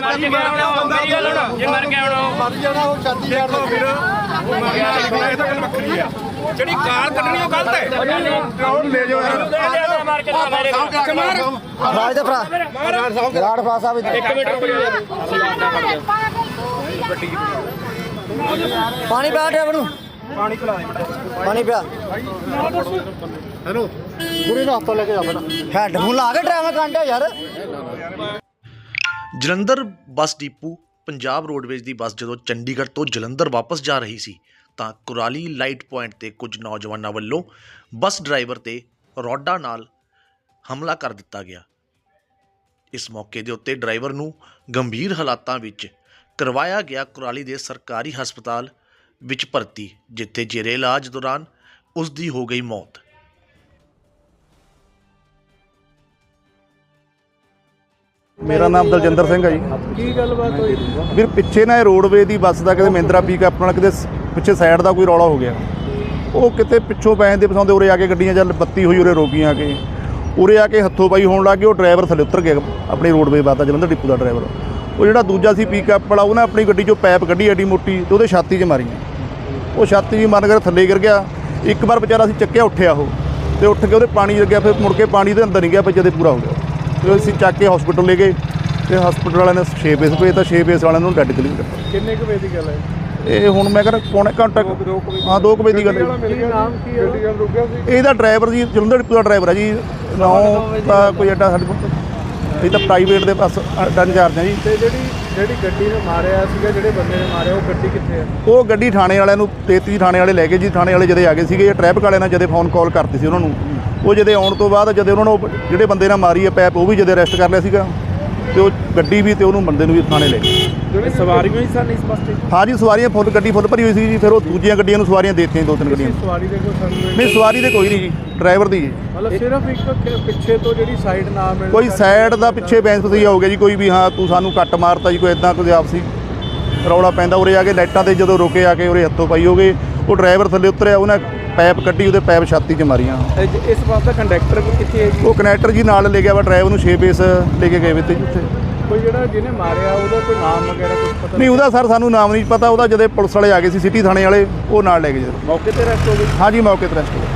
ਮਰ ਕੇ ਆਉਣਾ ਮੇਰੀ ਗੱਲ ਸੁਣੋ ਜੇ ਮਰ ਕੇ ਆਉਣਾ ਮਰ ਜਾਣਾ ਉਹ ਛਾਤੀ ਯਾਰ ਦੇਖੋ ਵੀਰ ਉਹ ਮਰਨਾ ਲਿਖਣਾ ਇਹ ਤਾਂ ਗੱਲ ਵੱਖਰੀ ਆ। ਜਿਹੜੀ ਗਾਲ ਕੱਢਣੀ ਉਹ ਗਲਤ ਹੈ। ਉਹ ਲੈ ਜਾਓ ਯਾਰ ਮਾਰ ਕੇ ਮਾਰੇ ਰਾਜ ਦੇ ਭਰਾ ਰਾੜ ਫਾ ਸਾਹਿਬ ਇੱਕ ਮਿੰਟ ਪਾਣੀ ਪਿਆ ਡਰਾਈਵਰ ਨੂੰ ਪਾਣੀ ਪਿਲਾ ਪਾਣੀ ਪਿਆ। ਹੈਲੋ। ਗੁਰੀ ਨੂੰ ਹੱਥੋਂ ਲੈ ਕੇ ਜਾ ਬੇਟਾ ਹੈਡਫੋਨ ਲਾ ਕੇ ਡਰਾਈਵਰ ਕਾਂਡਿਆ ਯਾਰ। Jalandhar bus depot, Punjab roadways ਦੀ ਬੱਸ ਜਦੋਂ ਚੰਡੀਗੜ੍ਹ ਤੋਂ ਜਲੰਧਰ ਵਾਪਸ ਜਾ ਰਹੀ ਸੀ, ਤਾਂ ਕੁਰਾਲੀ ਲਾਈਟ ਪੁਆਇੰਟ ਤੇ ਕੁਝ ਨੌਜਵਾਨਾਂ ਵੱਲੋਂ ਬੱਸ ਡਰਾਈਵਰ ਤੇ ਰੋਡਾ ਨਾਲ ਹਮਲਾ ਕਰ ਦਿੱਤਾ ਗਿਆ। ਇਸ ਮੌਕੇ ਦੇ ਉੱਤੇ ਡਰਾਈਵਰ ਨੂੰ ਗੰਭੀਰ ਹਾਲਾਤਾਂ ਵਿੱਚ ਕਰਵਾਇਆ ਗਿਆ ਕੁਰਾਲੀ ਦੇ ਸਰਕਾਰੀ ਹਸਪਤਾਲ ਵਿੱਚ ਭਰਤੀ, ਜਿੱਥੇ ਜੇਰੇ ਇਲਾਜ ਦੌਰਾਨ ਉਸ ਦੀ ਹੋ ਗਈ ਮੌਤ। ਮੇਰਾ ਨਾਮ ਦਲਜਿੰਦਰ ਸਿੰਘ ਹੈ ਜੀ। ਕੀ ਗੱਲਬਾਤ ਹੋਈ? ਵੀਰ ਪਿੱਛੇ ਨਾ ਇਹ ਰੋਡਵੇ ਦੀ ਬੱਸ ਦਾ ਕਿਤੇ ਮਹਿੰਦਰਾ ਪਿਕਅਪ ਨਾਲ ਕਿਤੇ ਪਿੱਛੇ ਸਾਈਡ ਦਾ ਕੋਈ ਰੌਲਾ ਹੋ ਗਿਆ। ਉਹ ਕਿਤੇ ਪਿੱਛੋਂ ਪੈਂਦੇ ਪਸਾਉਂਦੇ ਉਰੇ ਆ ਕੇ ਗੱਡੀਆਂ ਚੱਲ ਬੱਤੀ ਹੋਈ ਉਰੇ ਰੋਕੀਆਂ ਕੇ। ਉਰੇ ਆ ਕੇ ਹੱਥੋਂ ਪਾਈ ਹੋਣ ਲੱਗ ਗਏ ਉਹ ਡਰਾਈਵਰ ਥੱਲੇ ਉਤਰ ਗਿਆ ਆਪਣੀ ਰੋਡਵੇ ਦਾ ਜਲੰਧਰ ਡਿਪੂ ਦਾ ਡਰਾਈਵਰ। ਉਹ ਜਿਹੜਾ ਦੂਜਾ ਸੀ ਪਿਕਅਪ ਵਾਲਾ ਉਹ ਨਾ ਆਪਣੀ ਗੱਡੀ 'ਚੋਂ ਪੈਪ ਕੱਢੀ ਐਡੀ ਮੋਟੀ ਤੇ ਉਹਦੇ ਛਾਤੀ 'ਚ ਮਾਰੀ। ਉਹ ਛਾਤੀ 'ਚ ਮਾਰਨ ਕਰ ਥੱਲੇ ਗਿਰ ਗਿਆ। ਇੱਕ ਵਾਰ ਵਿਚਾਰਾ ਸੀ ਚੱਕਿਆ ਉੱਠਿਆ ਉਹ। ਤੇ ਉੱਠ ਕੇ ਉਹਦੇ ਪਾਣੀ ਲੱਗਿਆ ਫਿਰ ਮੁੜ ਕੇ ਪਾਣੀ ਦੇ ਅੰਦਰ ਨਹੀਂ ਗਿਆ ਬੱਚੇ ਦੇ ਪੂਰਾ ਹੋ ਗਿਆ। ਤੇ ਅਸੀਂ ਚੱਕ ਕੇ ਹਸਪੀਟਲ ਲੈ ਗਏ ਤੇ ਹਸਪੀਟਲ ਵਾਲਿਆਂ ਨੇ 6 ਬੇਸ ਭੇਜ ਤਾਂ 6 ਬੇਸ ਵਾਲਿਆਂ ਨੂੰ ਡੈਡ ਕਲੀਅਰ ਕਰਤਾ। ਕਿੰਨੇ ਕੁ ਵਜੇ ਦੀ ਗੱਲ ਹੈ? ਇਹ ਹੁਣ ਮੈਂ ਕਹਿੰਦਾ ਪੌਣੇ ਘੰਟਾ ਕੁ- ਹਾਂ 2 ਵਜੇ ਦੀ ਗੱਲ ਹੈ ਕੀ ਨਾਮ ਕੀ ਹੈ ਗੱਡੀ ਰੁਕਿਆ ਸੀ? ਇਹਦਾ ਡਰਾਈਵਰ ਜੀ ਜਲੰਧਰ ਡਿਪੂ ਦਾ ਡਰਾਈਵਰ ਹੈ ਜੀ। ਨੌ ਤਾਂ ਕੋਈ ਐਡਾ ਸਾਡੇ ਕੋਲ। ਇਹ ਤਾਂ ਪ੍ਰਾਈਵੇਟ ਦੇ ਪਾਸ ਅੱਡਾ ਇੰਚਾਰਜ ਹੈ ਜੀ। ਤੇ ਜਿਹੜੀ ਜਿਹੜੀ ਗੱਡੀ ਨੇ ਮਾਰਿਆ ਸੀਗਾ, ਜਿਹੜੇ ਬੰਦੇ ਨੇ ਮਾਰਿਆ, ਉਹ ਗੱਡੀ ਕਿੱਥੇ ਹੈ ਉਹ ਗੱਡੀ ਥਾਣੇ ਵਾਲਿਆਂ ਨੂੰ 33 ਥਾਣੇ ਵਾਲੇ ਲੈ ਗਏ ਜੀ, ਥਾਣੇ ਵਾਲੇ ਜਦੇ ਆ ਗਏ ਸੀਗੇ ਟ੍ਰੈਫਿਕ ਵਾਲਿਆਂ ਨੇ ਜਦੇ ਫੋਨ ਕਾਲ ਕਰਤੀ ਸੀ ਉਹਨਾਂ ਨੂੰ। ਉਹ ਜਦੇ ਆਉਣ ਤੋਂ ਬਾਅਦ, ਜਦੇ ਉਹਨਾਂ ਨੂੰ ਜਿਹੜੇ ਬੰਦੇ ਨਾਲ ਮਾਰੀ ਹੈ, ਪੈਪ, ਉਹ ਵੀ ਜਦੇ ਅਰੈਸਟ ਕਰ ਲਿਆ ਸੀਗਾ। ਤੇ ਉਹ ਗੱਡੀ ਵੀ ਤੇ ਉਹਨੂੰ ਬੰਦੇ ਨੂੰ ਵੀ ਥਾਣੇ ਲੈ ਗਏ। ਜਿਹੜੇ ਸਵਾਰੀਆਂ ਹੀ ਸਨ ਇਸ ਪਾਸੇ ਹਾਂ ਜੀ ਸਵਾਰੀਆਂ ਫੁੱਲ ਗੱਡੀ ਫੁੱਲ ਭਰੀ ਹੋਈ ਸੀ ਜੀ ਫਿਰ ਉਹ ਦੂਜੀਆਂ ਗੱਡੀਆਂ ਨੂੰ ਸਵਾਰੀਆਂ ਦੇ ਦਿੱਤੀਆਂ ਦੋ ਤਿੰਨ ਗੱਡੀਆਂ ਸਵਾਰੀ ਦੇ ਕੋਈ ਸਾਨੂੰ ਨਹੀਂ ਸਵਾਰੀ ਦੇ ਕੋਈ ਨਹੀਂ ਜੀ ਡਰਾਈਵਰ ਦੀ ਜੀ। ਮਤਲਬ ਸਿਰਫ ਇੱਕ ਪਿੱਛੇ ਤੋਂ ਜਿਹੜੀ ਸਾਈਡ ਨਾ ਮਿਲਣ ਕੋਈ ਸਾਈਡ ਦਾ ਪਿੱਛੇ ਬੈਂਸ ਸਹੀ ਹੋ ਗਿਆ ਜੀ ਕੋਈ ਵੀ ਹਾਂ ਤੂੰ ਸਾਨੂੰ ਕੱਟ ਮਾਰਤਾ ਜੀ ਕੋਈ ਇਦਾਂ ਕੋਈ ਆਪਸੀ ਰੌਲਾ ਪੈਂਦਾ ਉਰੇ ਆ ਕੇ ਲਾਈਟਾਂ ਤੇ ਜਦੋਂ ਰੁਕੇ ਆ ਕੇ ਉਰੇ ਹੱਥੋਂ ਪਾਈ ਹੋ ਗਏ ਉਹ ਡਰਾਈਵਰ ਥੱਲੇ ਉਤਰਿਆ ਉਹਨੇ ਪੈਪ ਕੱਢੀ ਉਹਦੇ ਪੈਪ ਛਾਤੀ 'ਚ ਮਾਰੀਆਂ। ਇਸ ਪਾਸ ਦਾ ਕੰਡਕਟਰ ਕਿੱਥੇ ਹੈ ਜੀ? ਉਹ ਕਨੈਕਟਰ ਜੀ ਨਾਲ ਲੈ ਗਿਆ ਵਾ ਡਰਾਈਵਰ ਨੂੰ 6 ਬੇਸ ਲੈ ਕੇ ਗਏ ਵੇ ਤੇ ਜੀ ਉੱਥੇ। ਕੋਈ ਜਿਹੜਾ ਜਿਹਨੇ ਮਾਰਿਆ ਉਹਦਾ ਕੋਈ ਨਾਮ ਵਗੈਰਾ ਕੁਝ ਪਤਾ ਨਹੀਂ ਉਹਦਾ ਸਰ ਸਾਨੂੰ ਨਾਮ ਨਹੀਂ ਪਤਾ ਉਹਦਾ ਜਦੇ ਪੁਲਿਸ ਵਾਲੇ ਆ ਗਏ ਸੀ ਸਿਟੀ ਥਾਣੇ ਵਾਲੇ ਉਹ ਨਾਲ ਲੈ ਗਏ ਜੀ। ਮੌਕੇ ਤੇ ਰੈਸਟ ਹੋ ਗਈ ਹਾਂਜੀ ਮੌਕੇ ਤੇ ਰੈਸਟ ਹੋ ਗਿਆ